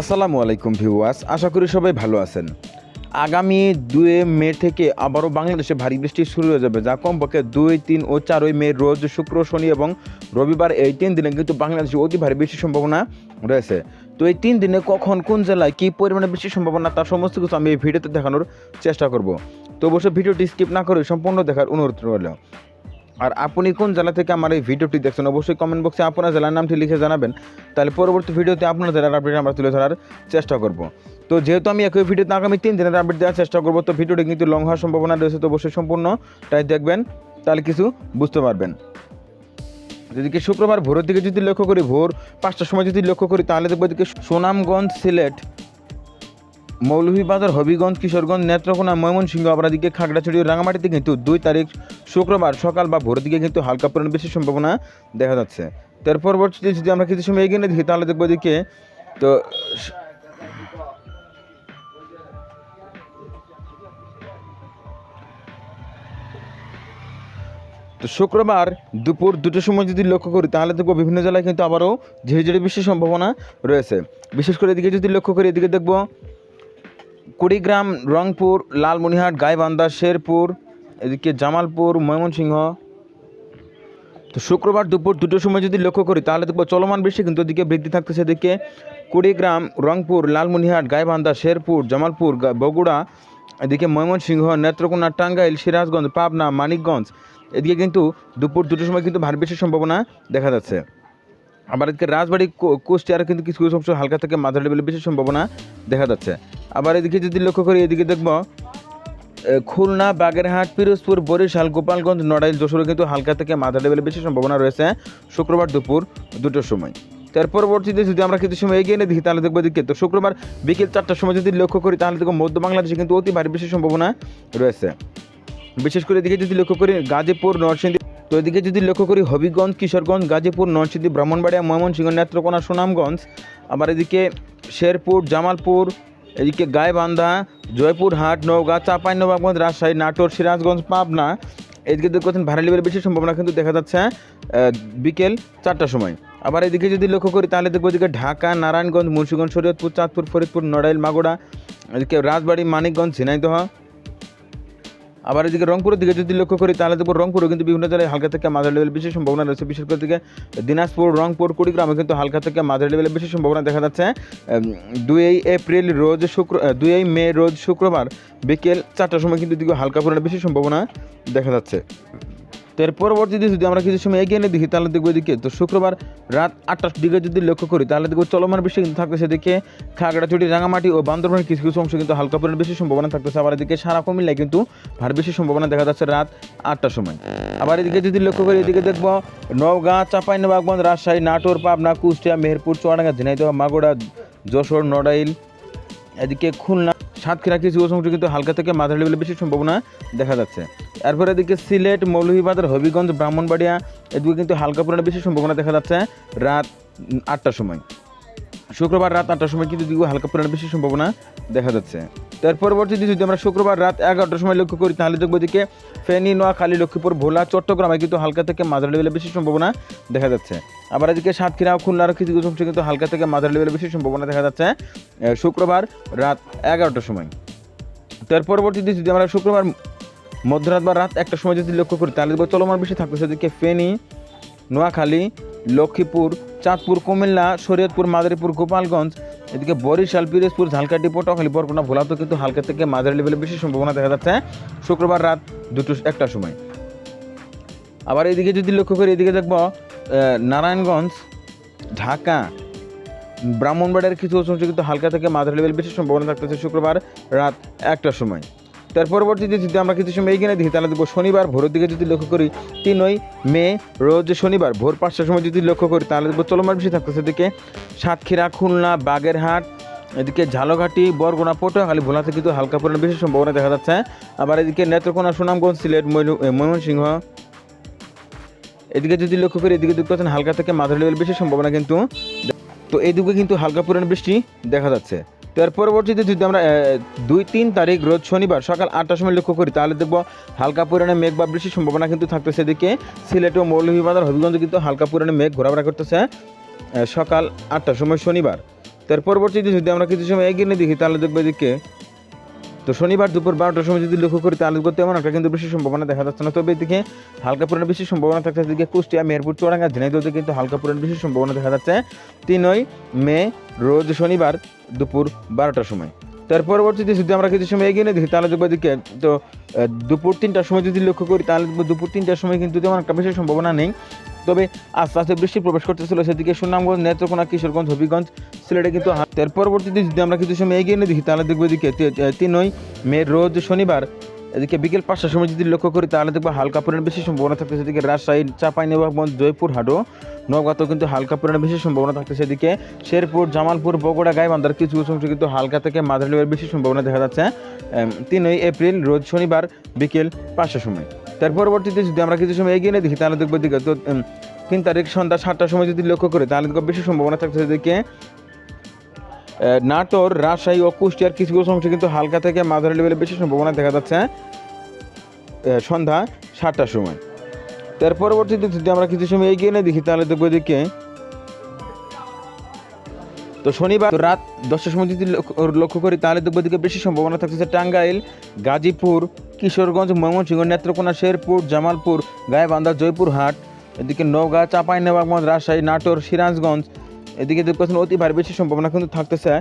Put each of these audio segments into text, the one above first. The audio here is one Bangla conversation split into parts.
আসসালামু আলাইকুম ভিউয়ার্স, আশা করি সবাই ভালো আছেন। আগামী দুই মে থেকে আবারও বাংলাদেশে ভারী বৃষ্টি শুরু হয়ে যাবে, যা কমপক্ষে দুই, তিন ও চারই মে, রোজ শুক্র, শনি এবং রবিবার এই তিন দিনে কিন্তু বাংলাদেশে অতি ভারী বৃষ্টির সম্ভাবনা রয়েছে। তো এই তিন দিনে কখন, কোন জেলায় কী পরিমাণে বৃষ্টির সম্ভাবনা তার সমস্ত কিছু আমি এই ভিডিওতে দেখানোর চেষ্টা করব। তো অবশ্যই ভিডিওটি স্কিপ না করে সম্পূর্ণ দেখার অনুরোধ রইল। আর আপনি কোন জেলা থেকে আমার এই ভিডিওটি দেখছেন, অবশ্যই কমেন্ট বক্সে আপনার জেলার নামটি লিখে জানাবেন। তাহলে পরবর্তী ভিডিওতে আপনার জেলার আপডেট আমরা তুলে ধরার চেষ্টা করব। তো যেহেতু আমি একই ভিডিওতে আগামী তিন দিনের আপডেট দেওয়ার চেষ্টা করব, তো ভিডিওটি কিন্তু লং হওয়ার সম্ভাবনা রয়েছে, তো অবশ্যই সম্পূর্ণটাই দেখবেন, তাহলে কিছু বুঝতে পারবেন। এদিকে শুক্রবার ভোরের দিকে যদি লক্ষ্য করি, ভোর পাঁচটার সময় যদি লক্ষ্য করি, তাহলে দেখব এদিকে সুনামগঞ্জ সিলেট মৌলভীবাজার, হবিগঞ্জ, কিশোরগঞ্জ, নেত্রকোনা, ময়মনসিংহ দিকে খাগড়াছড়ি রাঙামাটিতে কিন্তু দুই তারিখ শুক্রবার সকাল বা ভোরের দিকে কিন্তু হালকা পরিমাণ বেশি সম্ভাবনা দেখা যাচ্ছে। তার পরবর্তীতে যদি আমরা কিছু সময় এগিয়ে দেখি, তাহলে দেখব এদিকে তো তো শুক্রবার দুপুর দুটোর সময় যদি লক্ষ্য করি, তাহলে দেখব বিভিন্ন জেলায় কিন্তু আবারও ঝিরিঝিরি বৃষ্টির সম্ভাবনা রয়েছে। বিশেষ করে এদিকে যদি লক্ষ্য করি, এদিকে দেখব কুড়িগ্রাম, রংপুর লালমনিহাট গাইবান্ধা, শেরপুর, এদিকে জামালপুর, ময়মনসিংহ। তো শুক্রবার দুপুর দুটোর সময় যদি লক্ষ্য করি, তাহলে দেখব চলমান বৃষ্টি কিন্তু এদিকে বৃদ্ধি থাকতেছে। এদিকে কুড়িগ্রাম, রংপুর লালমনিহাট গাইবান্ধা, শেরপুর, জামালপুর বগুড়া, এদিকে ময়মনসিংহ, নেত্রকোনা, টাঙ্গাইল, সিরাজগঞ্জ, পাবনা, মানিকগঞ্জ। এদিকে কিন্তু দুপুর দুটোর সময় কিন্তু ভারী বৃষ্টির সম্ভাবনা দেখা যাচ্ছে। আবার এদিকে রাজবাড়ি কুষ্টিয়ার কিন্তু কিছু কিছু অংশ হালকা থেকে মাঝারি লেভেলের বেশি সম্ভাবনা দেখা যাচ্ছে। আবার এদিকে যদি লক্ষ্য করি, এদিকে দেখব খুলনা, বাগেরহাট, পিরোজপুর, বরিশাল, গোপালগঞ্জ, নড়াইল, যশোরে কিন্তু হালকা থেকে মাঝারি লেভেলের বেশি সম্ভাবনা রয়েছে। শুক্রবার দুপুর দুটোর সময়। তার পরবর্তীতে যদি আমরা কিছু সময় এগিয়ে নিয়ে দেখি, তাহলে দেখব এদিকে। তো শুক্রবার বিকেল চারটার সময় যদি লক্ষ্য করি, তাহলে দেখব মধ্য বাংলাদেশে কিন্তু অতি ভারী বেশি সম্ভাবনা রয়েছে। বিশেষ করে এদিকে যদি লক্ষ্য করি, গাজীপুর, নরসিংদী তো এদিকে যদি লক্ষ্য করি হবিগঞ্জ, কিশোরগঞ্জ, গাজীপুর, নরসিংদী, ব্রাহ্মণবাড়িয়া, ময়মনসিংহ, নেত্রকোনা, সুনামগঞ্জ, আবার এদিকে শেরপুর, জামালপুর, এদিকে গাইবান্ধা, জয়পুরহাট, নওগাঁ চাঁপাইনবাবগঞ্জ রাজশাহী, নাটোর, সিরাজগঞ্জ, পাবনা, এদিকে দেখছেন ভারী লেভেলের বেশি সম্ভাবনা কিন্তু দেখা যাচ্ছে বিকেল চারটার সময়। আবার এদিকে যদি লক্ষ্য করি তাহলে দেখব এদিকে ঢাকা, নারায়ণগঞ্জ, মুন্সিগঞ্জ, শরীয়তপুর, চাঁদপুর, ফরিদপুর, নড়াইল মাগুড়া এদিকে রাজবাড়ী, মানিকগঞ্জ, ঝিনাইদহ আবার এদিকে রংপুরের দিকে যদি লক্ষ্য করি, তাহলে দেখব রংপুরও কিন্তু বিভিন্ন জেলায় হালকা থেকে মাঝারি লেভেল বেশি সম্ভাবনা রয়েছে। বিশেষ করে দিকে দিনাজপুর, রংপুর, কুড়িগ্রামে কিন্তু হালকা থেকে মাঝারি লেভেলের বেশি সম্ভাবনা দেখা যাচ্ছে। দুই এপ্রিল রোজ শুক্র দুই মে রোজ শুক্রবার বিকেল চারটার সময় কিন্তু দিকে হালকা পরিমাণে বেশি সম্ভাবনা দেখা যাচ্ছে। তো এর পরবর্তীতে যদি আমরা কিছু সময় এগিয়ে নিয়ে দেখি, তাহলে দেখব এদিকে। তো শুক্রবার রাত আটটার দিকে যদি লক্ষ্য করি, তাহলে দেখব চলমান বৃষ্টি কিন্তু থাকবে সেদিকে খাগড়াছড়ি, রাঙামাটি ও বান্দরবানের কিছু কিছু অংশ কিন্তু হালকা পরিমাণে বেশি সম্ভাবনা থাকতেছে। আবার এদিকে সারা কুমিল্লায় কিন্তু ভার বেশি সম্ভাবনা দেখা যাচ্ছে রাত আটটার সময়। আবার এদিকে যদি লক্ষ্য করি, এদিকে দেখব নওগাঁ চাঁপাইনবাবগঞ্জ রাজশাহী, নাটোর, পাবনা, কুষ্টিয়া, মেহেরপুর, চুয়াডাঙ্গা, ঝিনাইদহ মাগুড়া যশোর, নড়াইল, এদিকে খুলনা সাতক্ষীরা কিছু অংশ কিন্তু হালকা থেকে মাঝারি লেভেলে বেশি সম্ভাবনা দেখা যাচ্ছে। এরপরে এদিকে সিলেট, মৌলভীবাজার, হবিগঞ্জ, ব্রাহ্মণবাড়িয়া, এদিকে কিন্তু হালকা পরিমাণে বেশি সম্ভাবনা দেখা যাচ্ছে রাত আটটার সময়। শুক্রবার রাত আটটার সময় কিন্তু দিকে হালকা পরিমাণে বেশি সম্ভাবনা দেখা যাচ্ছে। তার পরবর্তীতে যদি আমরা শুক্রবার রাত এগারোটার সময় লক্ষ্য করি, তাহলে দেখব এদিকে ফেনী, নোয়াখালী, লক্ষ্মীপুর, ভোলা, চট্টগ্রামে কিন্তু হালকা থেকে মাঝারি লেভেলে বেশি সম্ভাবনা দেখা যাচ্ছে। আবার এদিকে সাতক্ষীরা খুলনার কিছু কিছু অংশে কিন্তু হালকা থেকে মাঝারি লেভেলে বেশি সম্ভাবনা দেখা যাচ্ছে শুক্রবার রাত এগারোটার সময়। তার পরবর্তীতে যদি আমরা শুক্রবার মধ্যরাত বা রাত একটার সময় যদি লক্ষ্য করি, তাহলে দেখব চলমান বেশি থাকবে সেদিকে ফেনী, নোয়াখালী, লক্ষ্মীপুর চাঁদপুর, কুমিল্লা, শরীয়তপুর, মাদারীপুর, গোপালগঞ্জ, এদিকে বরিশাল, পিরোজপুর, ঝালকাঠি, পটুয়াখালী, বরগুনা, ভোলাতে কিন্তু হালকা থেকে মাঝারি লেভেলে বেশি সম্ভাবনা দেখা যাচ্ছে। শুক্রবার রাত দুটো একটা সময়। আবার এদিকে যদি লক্ষ্য করি, এদিকে দেখব নারায়ণগঞ্জ, ঢাকা, ব্রাহ্মণবাড়িয়ার কিছু অংশ কিন্তু হালকা থেকে মাঝারি লেভেল বেশি সম্ভাবনা থাকতেছে শুক্রবার রাত একটার সময়। তার পরবর্তীতে যদি আমরা কিছু সময় এগিয়ে দিই তাহলে দেখব শনিবার ভোরের দিকে যদি লক্ষ্য করি, তিনই মে রোজ শনিবার ভোর পাঁচটার সময় যদি লক্ষ্য করি, তাহলে দেখব চলমান বেশি থাকতেছে এদিকে সাতক্ষীরা, খুলনা, বাগেরহাট, এদিকে ঝালকাঠি, বরগুনা, পটুয়াখালী, ভোলাতে কিন্তু হালকা পরিমাণে বেশি সম্ভাবনা দেখা যাচ্ছে। আবার এদিকে নেত্রকোনা, সুনামগঞ্জ, সিলেট ময়ূ- ময়মনসিংহ। এদিকে যদি লক্ষ্য করি, এদিকে দেখতে পাচ্ছেন হালকা থেকে মাঝারি লেভেল বেশি সম্ভাবনা কিন্তু তো এইদিকে কিন্তু হালকা পরিমাণ বৃষ্টি দেখা যাচ্ছে। এর পরবর্তীতে যদি আমরা দুই তিন তারিখ রোজ শনিবার সকাল আটটার সময় লক্ষ্য করি, তাহলে দেখব হালকা পরিমাণে মেঘ বা বৃষ্টির সম্ভাবনা কিন্তু থাকতেছে। এদিকে সিলেট ও মৌলভীবাজার, হবিগঞ্জে কিন্তু হালকা পরিমাণে মেঘ ঘোরাফেরা করতেছে সকাল আটটার সময় শনিবার। তার পরবর্তীতে যদি আমরা কিছু সময় এগিয়ে দেখি, তাহলে দেখব এদিকে তো শনিবার দুপুর বারোটার সময় যদি লক্ষ্য করি, তাহলে দেখব তেমন একটা কিন্তু বেশি সম্ভাবনা দেখা যাচ্ছে না। তবে এদিকে হালকা পরিমাণে বেশি সম্ভাবনা থাকছে এদিকে কুষ্টিয়া, মেহেরপুর, চুয়াডাঙ্গা ঝিনাইদহতে কিন্তু হালকা পরিমাণে বেশি সম্ভাবনা দেখা যাচ্ছে। তিনই মে, রোজ শনিবার দুপুর বারোটার সময়। তার পরবর্তীতে যদি আমরা কিছু সময় এগিয়ে দেখি, তাহলে দেখব এদিকে, তো দুপুর তিনটার সময় যদি লক্ষ্য করি, তাহলে দুপুর তিনটার সময় কিন্তু তেমন একটা বেশি সম্ভাবনা নেই। তবে আস্তে আস্তে বৃষ্টি প্রবেশ করতেছিল। সেদিকে সুনামগঞ্জ, নেত্রকোনা, কিশোরগঞ্জ, হবিগঞ্জ সিলেটে কিন্তু এর পরবর্তীতে যদি আমরা কিছু সময় এগিয়ে নিয়ে দেখি, তাহলে দেখব এদিকে তিনই মে, রোজ শনিবার এদিকে বিকেল পাঁচটার সময় যদি লক্ষ্য করি, তাহলে দেখব হালকা পরিমাণ বেশি সম্ভাবনা থাকতেছে। এদিকে রাজশাহী, চাঁপাইনবাবগঞ্জ, জয়পুরহাটও নওগাঁতেও কিন্তু হালকা পরিমাণে বেশি সম্ভাবনা থাকতেছে। এদিকে শেরপুর, জামালপুর, বগুড়া, গাইবান্ধার কিছু কিছু অংশ কিন্তু হালকা থেকে মাঝারি বেশি সম্ভাবনা দেখা যাচ্ছে। তিনই এপ্রিল, রোজ শনিবার বিকেল পাঁচটার সময়। তার পরবর্তীতে যদি আমরা কিছু সময় এগিয়ে নিয়ে দেখি, তাহলে দেখব এদিকে তো তিন তারিখ সন্ধ্যা সাতটার সময় যদি লক্ষ্য করি, তাহলে দেখব বেশি সম্ভাবনা থাকতেছে এদিকে নাটোর, রাজশাহী ও কুষ্টিয়ার কিছু কিছু অংশে কিন্তু হালকা থেকে মাঝারি লেভেলে বেশি সম্ভাবনা দেখা যাচ্ছে সন্ধ্যা সাতটার সময়। তার পরবর্তীতে যদি আমরা কিছু সময় এগিয়ে নিয়ে দেখি, তাহলে দেখব এদিকে, তো শনিবার রাত দশটার সময় যদি লক্ষ্য- করি, তাহলে দেখব এদিকে বেশি সম্ভাবনা থাকতেছে টাঙ্গাইল, গাজীপুর কিশোরগঞ্জ, ময়মনসিংহ, নেত্রকোনা, শেরপুর, জামালপুর গায়েবান্ধা জয়পুরহাট, এদিকে নওগাঁ, চাঁপাইনবাবগঞ্জ, রাজশাহী, নাটোর, সিরাজগঞ্জ, এদিকে দেখতেছেন অতি ভারী বেশি সম্ভাবনা কিন্তু থাকতেছে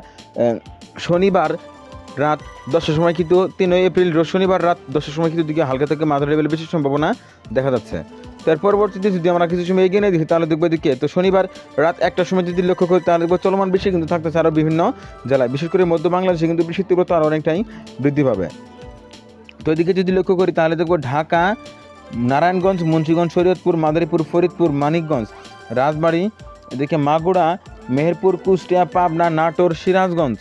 শনিবার রাত দশটার সময় কিন্তু তিনই এপ্রিল শনিবার রাত দশটার সময় কিন্তু দিকে হালকা থেকে মাঝারি লেভেলে বেশি সম্ভাবনা দেখা যাচ্ছে। তার পরবর্তীতে যদি আমরা কিছু সময় এগিয়ে নিয়ে দেখি, তাহলে দেখব এদিকে, তো শনিবার রাত একটার সময় যদি লক্ষ্য করি, তাহলে দেখব চলমান বৃষ্টি কিন্তু থাকতেছে আরও বিভিন্ন জেলায়। বিশেষ করে মধ্য বাংলাদেশে কিন্তু বৃষ্টির তীব্রতা আরও অনেকটাই বৃদ্ধি পাবে। তো এদিকে যদি লক্ষ্য করি, তাহলে দেখব ঢাকা, নারায়ণগঞ্জ, মুন্সিগঞ্জ, শরীয়তপুর, মাদারীপুর, ফরিদপুর, মানিকগঞ্জ, রাজবাড়ি, এদিকে মাগুড়া মেহেরপুর, কুষ্টিয়া, পাবনা, নাটোর, সিরাজগঞ্জ।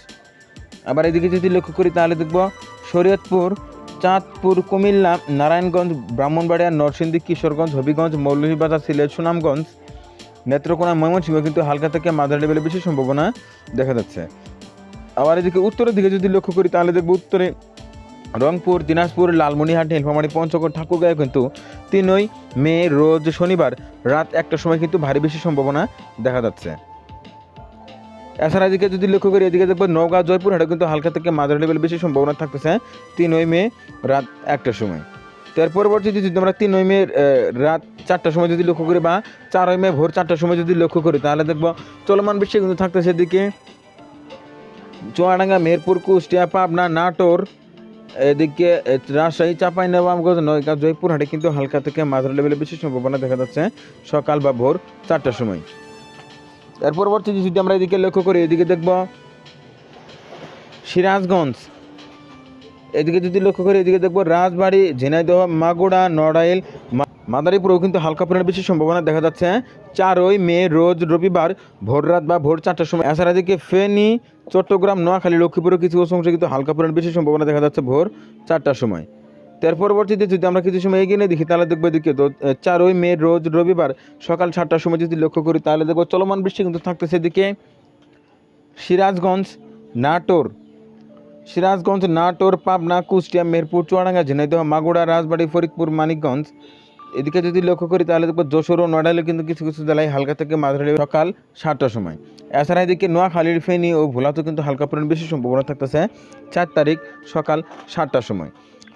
আবার এদিকে যদি লক্ষ্য করি, তাহলে দেখব শরীয়তপুর, চাঁদপুর, কুমিল্লা, নারায়ণগঞ্জ, ব্রাহ্মণবাড়িয়া, নরসিংদী, কিশোরগঞ্জ, হবিগঞ্জ, মৌলভীবাজার, সিলেট, সুনামগঞ্জ, নেত্রকোনা, ময়মনসিংহ, কিন্তু হালকা থেকে মাঝারি লেভেলে বেশি সম্ভাবনা দেখা যাচ্ছে। আবার এদিকে উত্তরের দিকে যদি লক্ষ্য করি, তাহলে দেখব উত্তরে রংপুর, দিনাজপুর লালমনিহাট নীলফামারী, পঞ্চগড়, ঠাকুরগাঁও কিন্তু তিনই মে রোজ শনিবার রাত একটার সময় কিন্তু ভারী বেশি সম্ভাবনা দেখা যাচ্ছে। এছাড়া এদিকে যদি লক্ষ্য করি, এদিকে দেখব নওগাঁ জয়পুর হাটে কিন্তু হালকা থেকে মাঝারি লেভেল বেশি সম্ভাবনা থাকতেছে তিনই মে রাত একটার সময়। তার পরবর্তী যদি আমরা তিনই মে রাত চারটার সময় যদি লক্ষ্য করি বা চারই মে ভোর চারটার সময় যদি লক্ষ্য করি, তাহলে দেখব চলমান বৃষ্টি কিন্তু থাকতেছে এদিকে। চুয়াডাঙ্গা মেহেরপুর কুষ্টিয়া, পাবনা, নাটোর এদিকে রাজশাহী, চাপাই নবাবগঞ্জ নয়গাঁ জয়পুরহাটে কিন্তু হালকা থেকে মাঝারি লেভেলে বেশি সম্ভাবনা দেখা যাচ্ছে সকাল বা ভোর চারটার সময়। এর পরবর্তী যদি আমরা এদিকে লক্ষ্য করি, এদিকে দেখব সিরাজগঞ্জ। এদিকে যদি লক্ষ্য করি, এদিকে দেখব রাজবাড়ি, ঝিনাইদহ মাগুড়া নড়াইল মাদারীপুরেও কিন্তু হালকা পরিমাণে বেশি সম্ভাবনা দেখা যাচ্ছে। চারই মে রোজ রবিবার ভোর রাত বা ভোর চারটার সময়। এছাড়া এদিকে ফেনী, চট্টগ্রাম, নোয়াখালী লক্ষ্মীপুরের কিছু অংশে কিন্তু হালকা পরিমাণে বেশি সম্ভাবনা দেখা যাচ্ছে ভোর চারটার সময়। তার পরবর্তীতে যদি আমরা কিছু সময় এগিয়ে দেখি, তাহলে দেখব এদিকে তো চারই মে রোজ রবিবার সকাল সাতটার সময় যদি লক্ষ্য করি, তাহলে দেখব চলমান বৃষ্টি কিন্তু থাকতেছে এদিকে সিরাজগঞ্জ, নাটোর। সিরাজগঞ্জ, নাটোর, পাবনা, কুষ্টিয়া মেহেরপুর চুয়াডাঙ্গা, ঝিনাইদহ মাগুড়া রাজবাড়ী, ফরিদপুর, মানিকগঞ্জ। এদিকে যদি লক্ষ্য করি তাহলে দেখব যশোর ও নড়াইলে কিন্তু কিছু কিছু জেলায় হালকা থেকে মাঝারি সকাল সাতটার সময়। এছাড়া এদিকে নোয়াখালীর ফেনী ও ভোলাতেও কিন্তু হালকা পরিমাণ বেশি সম্ভাবনা থাকতেছে চার তারিখ সকাল সাতটার সময়।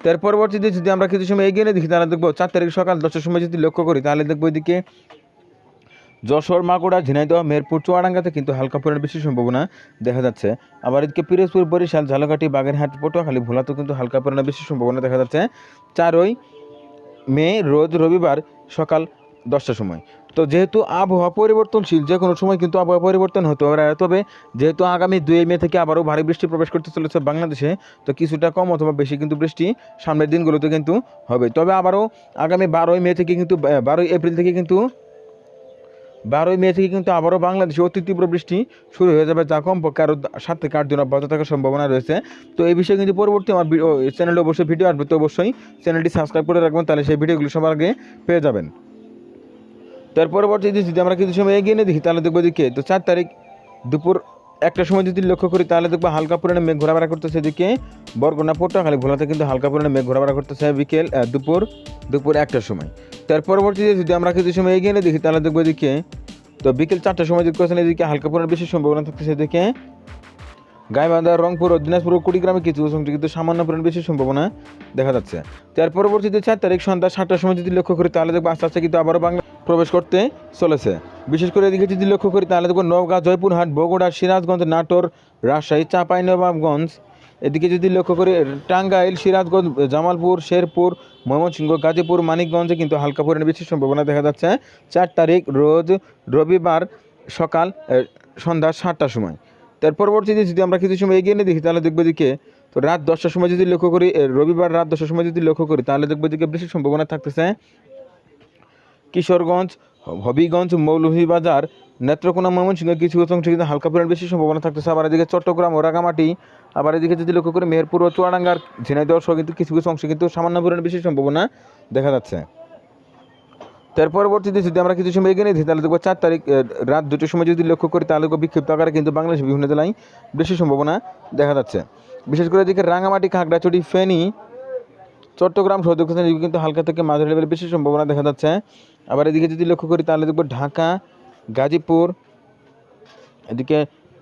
তার পরবর্তীতে যদি আমরা কিছু সময় এগিয়ে দেখি, তাহলে দেখব চার তারিখ সকাল দশটার সময় যদি লক্ষ্য করি, তাহলে দেখব এদিকে যশোর মাগুড়া ঝিনাইদহ মেহেরপুর চুয়াডাঙ্গাতে কিন্তু হালকা পরিমাণ বেশি সম্ভাবনা দেখা যাচ্ছে। আবার এদিকে পিরোজপুর, বরিশাল, ঝালকাঠি, বাগেরহাট, পটুয়াখালী, ভোলাতেও কিন্তু হালকা পরিমাণে বেশি সম্ভাবনা দেখা যাচ্ছে। চারই মে রোজ রবিবার সকাল দশটার সময়। তো যেহেতু আবহাওয়া পরিবর্তনশীল, যে কোনো সময় কিন্তু আবহাওয়া পরিবর্তন হতে পারে। তবে যেহেতু আগামী দুই মে থেকে আবারও ভারী বৃষ্টি প্রবেশ করতে চলেছে বাংলাদেশে, তো কিছুটা কম অথবা বেশি কিন্তু বৃষ্টি সামনের দিনগুলোতে কিন্তু হবে। তবে আবারও আগামী বারোই মে থেকে কিন্তু, বারোই এপ্রিল থেকে কিন্তু বারোই মে থেকে কিন্তু আবারও বাংলাদেশে অতি তীব্র বৃষ্টি শুরু হয়ে যাবে, যা কমপক্ষে আরও সাত থেকে আট দিন অব্যাহত থাকার সম্ভাবনা রয়েছে। তো এই বিষয়ে কিন্তু পরবর্তী আমার চ্যানেলে অবশ্যই ভিডিও আসবে, তো অবশ্যই চ্যানেলটি সাবস্ক্রাইব করে রাখবেন, তাহলে সেই ভিডিওগুলো সবার আগে পেয়ে যাবেন। তার পরবর্তীতে যদি আমরা কিছু সময় এগিয়ে নিয়ে দেখি, তাহলে দেখব দিকে তো চার তারিখ দুপুর একটা সময় যদি লক্ষ্য করি, তাহলে দেখব হালকা পরিমাণে মেঘ ঘোরাফেরা করতেছে এদিকে। বরগুনা, পটুয়াখালী, ভোলাতে কিন্তু হালকা পরিমাণে মেঘ ঘোরাফেরা করতেছে বিকেল দুপুর দুপুর একটার সময়। তার পরবর্তীতে যদি আমরা কিছু সময় এগিয়ে নিয়ে দেখি তাহলে দেখব এদিকে, তো বিকেল চারটার সময় যদি কোয়েশন এদিকে হালকা পরিমাণে বেশি সম্ভাবনা থাকতেছে এদিকে, গাইবান্ধা, রংপুর ও দিনাজপুর ও কুড়িগ্রামে কিছু অংশে কিন্তু সামান্য পরিমাণ বেশি সম্ভাবনা দেখা যাচ্ছে। তার পরবর্তীতে চার তারিখ সন্ধ্যা সাতটার সময় যদি লক্ষ্য করি, তাহলে দেখব আস্তে আস্তে কিন্তু আবারও বাংলা প্রবেশ করতে চলেছে। বিশেষ করে এদিকে যদি লক্ষ্য করি, তাহলে দেখব নওগাঁ, জয়পুরহাট, বগুড়া, সিরাজগঞ্জ, নাটোর, রাজশাহী, চাঁপাইনবাবগঞ্জ এদিকে যদি লক্ষ্য করি, টাঙ্গাইল, সিরাজগঞ্জ, জামালপুর, শেরপুর, ময়মনসিংহ, গাজীপুর, মানিকগঞ্জে কিন্তু হালকা পরিমাণে বেশি সম্ভাবনা দেখা যাচ্ছে। চার তারিখ রোজ রবিবার সকাল সন্ধ্যা সাতটার সময়। তার পরবর্তীতে যদি আমরা কিছু সময় এগিয়ে নিয়ে দেখি, তাহলে দেখব দিকে তো রাত দশটার সময় যদি লক্ষ্য করি রবিবার রাত দশটার সময় যদি লক্ষ্য করি, তাহলে দেখব দিকে বেশি সম্ভাবনা থাকতেছে। কিশোরগঞ্জ, হবিগঞ্জ, মৌলভীবাজার নেত্রকোনা, ময়মনসিংহ, কিছু কিছু অংশে কিন্তু হালকা পরিমাণ বেশি সম্ভাবনা থাকতেছে। আবার এদিকে চট্টগ্রাম ও রাঙামাটি আবার এদিকে যদি লক্ষ্য করি মেহেরপুর ও চুয়াডাঙ্গার ঝিনাইদহ সহ কিন্তু কিছু কিছু অংশে কিন্তু সামান্য পরিমাণ বেশি সম্ভাবনা দেখা যাচ্ছে। তার পরবর্তীতে যদি আমরা কিছু সময় এগিয়ে নিই, তাহলে দেখব চার তারিখ রাত দুটোর সময় যদি লক্ষ্য করি, তাহলে বিক্ষিপ্ত আকারে কিন্তু বাংলাদেশের বিভিন্ন জেলায় বেশি সম্ভাবনা দেখা যাচ্ছে। বিশেষ করে এদিকে রাঙামাটি খাগড়াছড়ি, ফেনী, চট্টগ্রাম সহ কিন্তু হালকা থেকে মাঝারি লেভেলের বেশি সম্ভাবনা দেখা যাচ্ছে। আবার এদিকে যদি লক্ষ্য করি, তাহলে দেখব ঢাকা গাজীপুর, এদিকে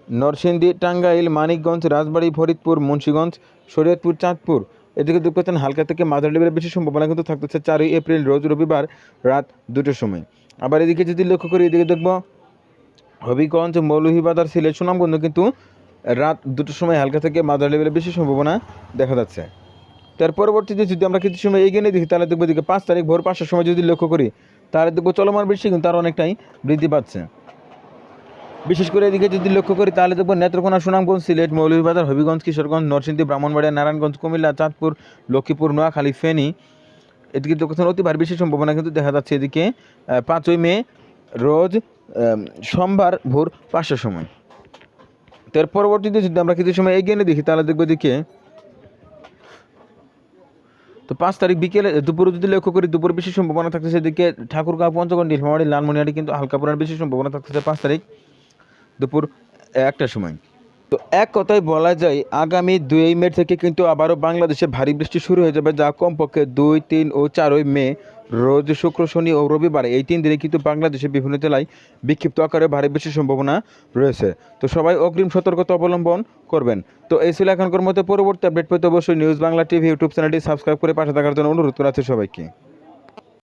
নরসিংদী, টাঙ্গাইল, মানিকগঞ্জ, রাজবাড়ী, ফরিদপুর, মুন্সীগঞ্জ, শরীয়তপুর, চাঁদপুর। এদিকে পাচ্ছেন হালকা থেকে মাঝারি লেভেলের বেশি সম্ভাবনা কিন্তু থাকতেছে চারই এপ্রিল, রোজ রবিবার রাত দুটোর সময়। আবার এদিকে যদি লক্ষ্য করি, এদিকে দেখব হবিগঞ্জ, মৌলভীবাজার, সিলেট, সুনামগঞ্জ কিন্তু রাত দুটোর সময় হালকা থেকে মাঝারি লেভেলের বেশি সম্ভাবনা দেখা যাচ্ছে। তার পরবর্তীতে যদি আমরা কিছু সময় এগিয়ে নিয়ে দেখি, তাহলে দেখব এদিকে পাঁচ তারিখ ভোর পাঁচটার সময় যদি লক্ষ্য করি তাহলে দেখব চলমান বৃষ্টি কিন্তু তার অনেকটাই বৃদ্ধি পাচ্ছে। বিশেষ করে এদিকে যদি লক্ষ্য করি, তাহলে দেখব নেত্রকোনা সুনামগঞ্জ, সিলেট, মৌলভীবাজার, হবিগঞ্জ, কিশোরগঞ্জ, নরসিংদী, ব্রাহ্মণবাড়িয়া, নারায়ণগঞ্জ, কুমিল্লা, চাঁদপুর, লক্ষ্মীপুর, নোয়াখালী, ফেনী এদিকে দক্ষিণ অতি ভারী বেশি সম্ভাবনা কিন্তু দেখা যাচ্ছে এদিকে পাঁচই মে রোজ সোমবার ভোর পাঁচটার সময়। তার পরবর্তীতে যদি আমরা কিছু সময় এগিয়ে দেখি, তাহলে দেখব এদিকে তো পাঁচ তারিখ বিকেলে দুপুরে যদি লক্ষ্য করি, দুপুর বেশি সম্ভাবনা থাকতেছে এদিকে ঠাকুরগাঁও পঞ্চগড়, নীলফামারী লালমনিহাটি কিন্তু হালকা পড়ার বেশি সম্ভাবনা থাকতেছে পাঁচ তারিখ দুপুর একটার সময়। তো এক কথায় বলা যায়, আগামী দুই মে থেকে কিন্তু আবারও বাংলাদেশে ভারী বৃষ্টি শুরু হয়ে যাবে, যা কমপক্ষে দুই, তিন ও চারই মে, রোজ শুক্র, শনি ও রবিবার। এই তিন দিনে কিন্তু বাংলাদেশের বিভিন্ন জেলায় বিক্ষিপ্ত আকারে ভারী বৃষ্টির সম্ভাবনা রয়েছে। তো সবাই অগ্রিম সতর্কতা অবলম্বন করবেন। তো এই ছিল এখনকার মতো পরবর্তী আপডেট পেতে অবশ্যই নিউজ বাংলা টিভি ইউটিউব চ্যানেলটি সাবস্ক্রাইব করে পাশে থাকার জন্য অনুরোধ করা আছে সবাইকে।